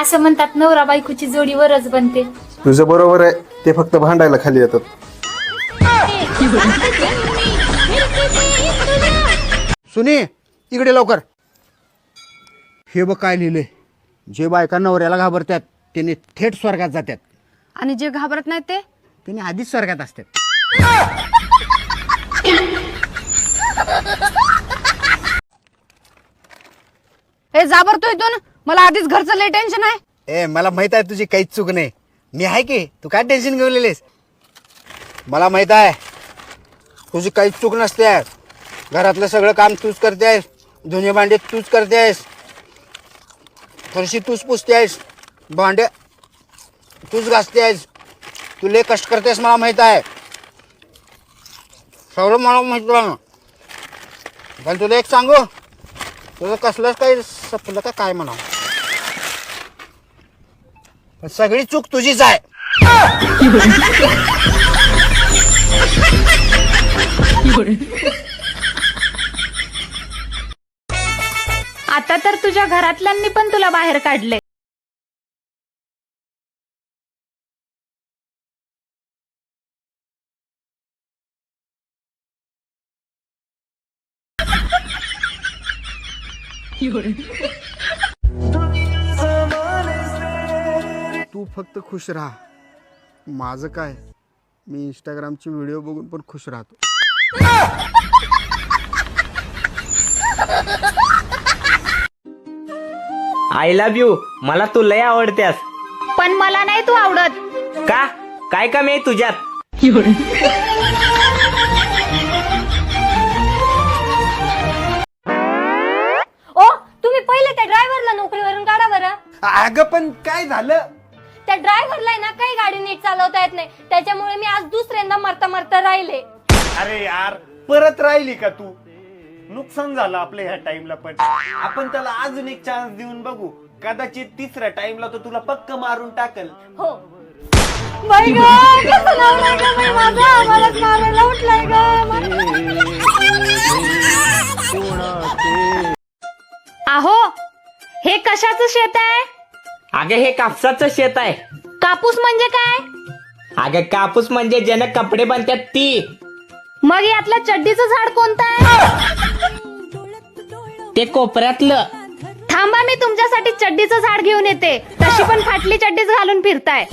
असं म्हणतात नवरा बायकोची जोडी वरच बनते. तुझं बरोबर आहे ते फक्त भांडायला खाली येतात. सुनी इकडे लवकर. हे बघ काय लिहिलंय. जे बायका नवऱ्याला घाबरतात त्याने थेट स्वर्गात जातात. आणि जे घाबरत नाही ते? त्याने आधीच स्वर्गात असतात. हे जाबरतो इथून. मला आधीच घरचं लय टेन्शन आहे. ए मला माहीत आहे तुझी काहीच चूक नाही. मी आहे की? तू काय टेन्शन घेऊन लिहिलेस मला माहीत आहे. तुझी काहीच चूक नसते घरातलं सगळं काम तूच करतेस. धुणे भांडे तूच करतेस. फरशी तूच पुसते आहेस भांडे तूच घासते आहेस तू लय कष्ट करतेस मला माहीत आहे. सगळं मला माहीत आहे. पण तुला एक सांगू? तुझं कसलंच काही सपलं का काय म्हणावं? पण सगळी चूक तुझीच आहे. आता तर तुझ्या घरातल्यांनी पण तुला बाहेर काढले तू फक्त खुश राहा. माझं काय? मी इंस्टाग्रामचे व्हिडिओ बघून पण खुश राहतो. आय लव्ह यू मला तू लय आवडत्यास पण मला नाही तू आवडत. का? काय कमी आहे तुझ्यात? अगं पण काय झालं? त्या ड्रायव्हरला ना काही गाडी नीट चालवता येत नाही. त्याच्यामुळे मी आज दुसऱ्यांदा मरता मरता राहिले. अरे यार परत राहिली का तू? नुकसान झालं आपल्या ह्या टाइमला पण. आपण त्याला अजून एक चान्स देऊन बघू. कदाचित तिसऱ्या टाइमला तो तुला पक्क मारून टाकल. हो. बाई ग, कसं लावलंय ग बाई माझं? आम्हालाच मारायला उठलाय ग. आहो हे कशाचं शेत आहे? अगं हे कापसाचं शेत आहे. कापूस म्हणजे काय? अगं कापूस म्हणजे ज्यानं कपडे बनतात ती. मग यातलं चड्डीचं झाड कोणतं आहे? ते कोपऱ्यातलं. थांबा मी तुमच्यासाठी चड्डीचं झाड घेऊन येते. तशी पण फाटली चड्डीच घालून फिरताय.